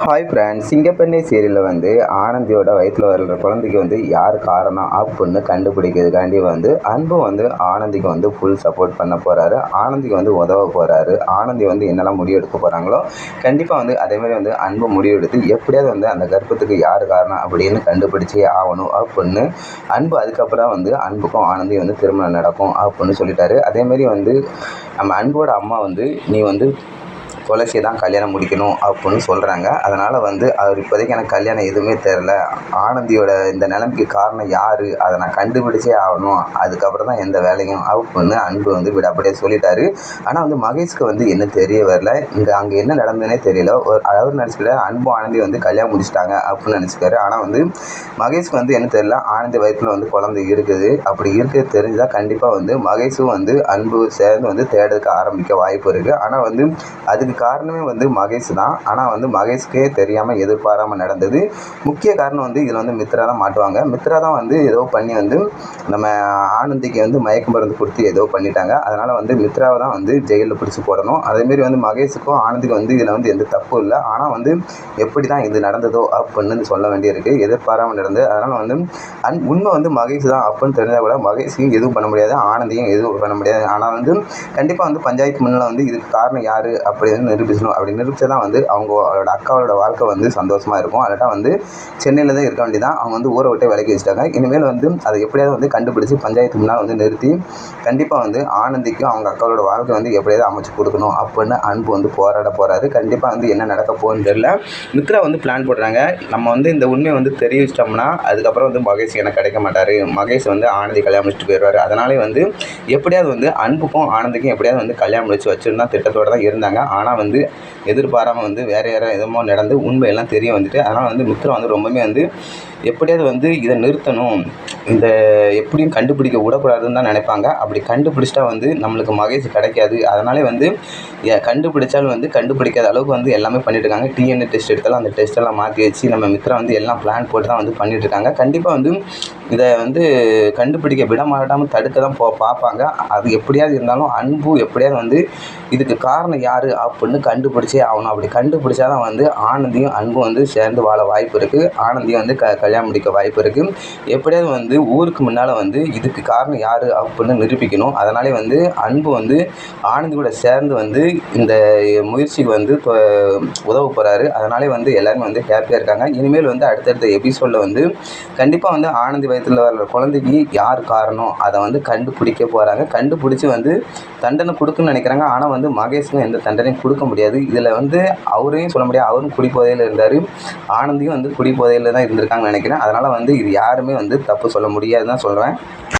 Hi friends சிங்கப்பெண்ணை சீரியலில் வந்து ஆனந்தியோட வயிற்றில் வர்ற குழந்தைக்கு வந்து யார் காரணம் அப்படின்னு கண்டுபிடிக்கிறதுக்காண்டி வந்து அன்பு வந்து ஆனந்திக்கு வந்து ஃபுல் சப்போர்ட் பண்ண போகிறாரு ஆனந்திக்கு வந்து உதவ போகிறாரு ஆனந்தி வந்து என்னெல்லாம் முடிவு எடுக்க போகிறாங்களோ கண்டிப்பாக வந்து அதேமாதிரி வந்து அன்பு முடிவு எடுத்து எப்படியாவது வந்து அந்த கர்ப்பத்துக்கு யார் காரணம் அப்படின்னு கண்டுபிடிச்சே ஆகணும் அப்படின்னு அன்பு அதுக்கப்புறம் வந்து அன்புக்கும் ஆனந்தி வந்து திருமணம் நடக்கும் அப்படின்னு சொல்லிட்டாரு. அதேமாரி வந்து நம்ம அன்போட அம்மா வந்து நீ வந்து துளசி தான் கல்யாணம் முடிக்கணும் அப்படின்னு சொல்கிறாங்க அதனால் வந்து அவர் இப்போதைக்கு எனக்கு கல்யாணம் எதுவுமே தெரில ஆனந்தியோட இந்த நிலைமைக்கு காரணம் யார்? அதை நான் கண்டுபிடிச்சே ஆகணும். அதுக்கப்புறம் தான் எந்த வேலையும் அப்படின்னு அன்பு வந்து விடாப்படியே சொல்லிட்டாரு. ஆனால் வந்து மகேஷ்க்கு வந்து என்ன தெரிய வரல. இங்கே அங்கே என்ன நடந்ததுனே தெரியல. ஒரு அவர் நினச்சிக்கல அன்பு ஆனந்தி வந்து கல்யாணம் முடிச்சிட்டாங்க அப்படின்னு நினச்சிக்காரு ஆனால் வந்து மகேஷ்க்கு வந்து என்ன தெரியல. ஆனந்தி வயிற்றில் வந்து குழந்தை இருக்குது. அப்படி இருக்கிறது தெரிஞ்சால் கண்டிப்பாக வந்து மகேஷும் வந்து அன்பு சேர்ந்து வந்து தேடுறதுக்கு ஆரம்பிக்க வாய்ப்பு இருக்குது ஆனால் வந்து அதுக்கு காரணமே வந்து மகேஷ் தான். ஆனால் வந்து மகேஷ்க்கே தெரியாமல் எதிர்பாராமல் நடந்தது. முக்கிய காரணம் வந்து இதில் வந்து மித்ரா தான் மாட்டுவாங்க. மித்ரா தான் வந்து ஏதோ பண்ணி வந்து நம்ம ஆனந்திக்கு வந்து மயக்க மருந்து கொடுத்து ஏதோ பண்ணிட்டாங்க. அதனால் வந்து மித்ராவை தான் வந்து ஜெயிலில் பிடிச்சி போடணும். அதேமாரி வந்து மகேஷுக்கும் ஆனந்திக்கும் வந்து இதில் வந்து எந்த தப்பும் இல்லை. ஆனால் வந்து எப்படி தான் இது நடந்ததோ அப்படின்னு சொல்ல வேண்டியிருக்கு. எதிர்பாராமல் நடந்தது. அதனால் வந்து அன் உண்மை வந்து மகேஷ் தான் அப்புன்னு தெரிஞ்சால் கூட மகேஷையும் எதுவும் பண்ண முடியாது. ஆனந்தியும் எதுவும் பண்ண முடியாது. ஆனால் வந்து கண்டிப்பாக வந்து பஞ்சாயத்து முன்னில் வந்து இதுக்கு காரணம் யார் அப்படின்னு நிரூபிக்கணும் அப்படி நிரூபித்தா தான் வந்து அவங்களோட அக்காவோட வாழ்க்கை வந்து சந்தோஷமாக இருக்கும். அதட்டா வந்து சென்னையில் தான் இருக்க வேண்டியதான் அவங்க வந்து ஊரை விட்டு விலக்கி வச்சுட்டாங்க. இனிமேல் வந்து அதை எப்படியாவது வந்து கண்டுபிடிச்சி பஞ்சாயத்து முன்னால் வந்து நிறுத்தி கண்டிப்பாக வந்து ஆனந்திக்கும் அவங்க அக்காவோட வாழ்க்கை வந்து எப்படியாவது அமைச்சு கொடுக்கணும் அப்படின்னு அன்பு வந்து போராட போகிறாரு கண்டிப்பாக வந்து என்ன நடக்க போகுன்னு தெரில மித்ரா வந்து பிளான் போடுறாங்க. நம்ம வந்து இந்த உண்மையை வந்து தெரிவிச்சிட்டோம்னா அதுக்கப்புறம் வந்து மகேஷ் எனக்கு கிடைக்க மாட்டார். மகேஷ் வந்து ஆனந்தி கல்யாணம் முடிச்சுட்டு போயிடுவார். அதனாலே வந்து எப்படியாவது வந்து அன்புக்கும் ஆனந்திக்கும் எப்படியாவது வந்து கல்யாணம் முடிச்சு வச்சுருந்தா திட்டத்தோடு தான் இருந்தாங்க. ஆனால் வந்து எதிர்பாராமல் வந்து வேறு யாரோ எதுமோ நடந்து உண்மையெல்லாம் தெரிய வந்துட்டு அதனால் வந்து மித்ரா வந்து ரொம்பவுமே வந்து எப்படியாவது வந்து இதை நிறுத்தணும். இந்த எப்படியும் கண்டுபிடிக்க விடக்கூடாதுன்னு தான் நினைப்பாங்க. அப்படி கண்டுபிடிச்சிட்டா வந்து நம்மளுக்கு மகேஷ் கிடைக்காது. அதனாலே வந்து கண்டுபிடிச்சாலும் வந்து கண்டுபிடிக்காத அளவுக்கு வந்து எல்லாமே பண்ணிட்டு இருக்காங்க. டிஎன்ஏ டெஸ்ட் எடுத்தாலும் அந்த டெஸ்ட்டெல்லாம் மாற்றி வச்சு நம்ம மித்ரா வந்து எல்லாம் பிளான் போட்டு தான் வந்து பண்ணிட்டு இருக்காங்க. கண்டிப்பாக வந்து இதை வந்து கண்டுபிடிக்க விட மாட்டாமல் தடுக்க தான் போ பார்ப்பாங்க. அது எப்படியாவது இருந்தாலும் அன்பு எப்படியாவது வந்து இதுக்கு காரணம் யார் அப்படின்னு கண்டுபிடிச்சே ஆகணும். அப்படி கண்டுபிடிச்சா தான் வந்து ஆனந்தியும் அன்பும் வந்து சேர்ந்து வாழ வாய்ப்பு இருக்குது ஆனந்தியும் வந்து க கல்யாணம் முடிக்க வாய்ப்பு இருக்குது எப்படியாவது வந்து ஊருக்கு முன்னால் வந்து இதுக்கு காரணம் யார் அப்படின்னு நிரூபிக்கணும். அதனாலே வந்து அன்பு வந்து ஆனந்தி கூட சேர்ந்து வந்து இந்த முயற்சிக்கு வந்து உதவ போகிறாரு அதனாலே வந்து எல்லாருமே வந்து ஹேப்பியாக இருக்காங்க. இனிமேல் வந்து அடுத்தடுத்த எபிசோடில் வந்து கண்டிப்பாக வந்து ஆனந்தி வயிற்றில் வர்ற குழந்தைக்கு யார் காரணம்? அதை வந்து கண்டுபிடிக்க போகிறாங்க கண்டுபிடிச்சி வந்து தண்டனை கொடுக்குன்னு நினைக்கிறாங்க. ஆனால் வந்து மகேஷ்க்கும் எந்த தண்டனையும் கொடுக்க முடியாது. இதில் வந்து அவரையும் சொல்ல முடியாது. அவரும் குடிப்போதையில் இருந்தார். ஆனந்தியும் வந்து குடிப்போதையில் தான் இருந்திருக்காங்கன்னு நினைக்கிறேன். அதனால் வந்து இது யாருமே வந்து தப்பு சொல்ல முடியாதுன்னு தான் சொல்கிறேன்